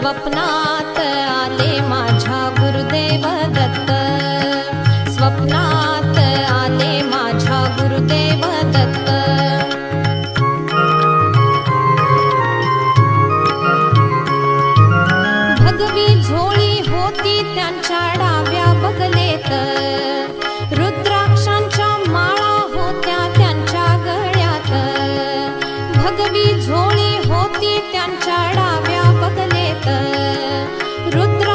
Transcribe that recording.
स्वप्नात आले माझ्या गुरुदेव दत्त. स्वप्नात आले माझ्या गुरुदेव दत्त. भगबी झोळी होती त्यांच्या डाव्या बगलेत. रुद्राक्षांच्या माळा होत्या त्यांच्या गळ्यात. भगवी झोळी होती त्यांच्या डाव रुद्र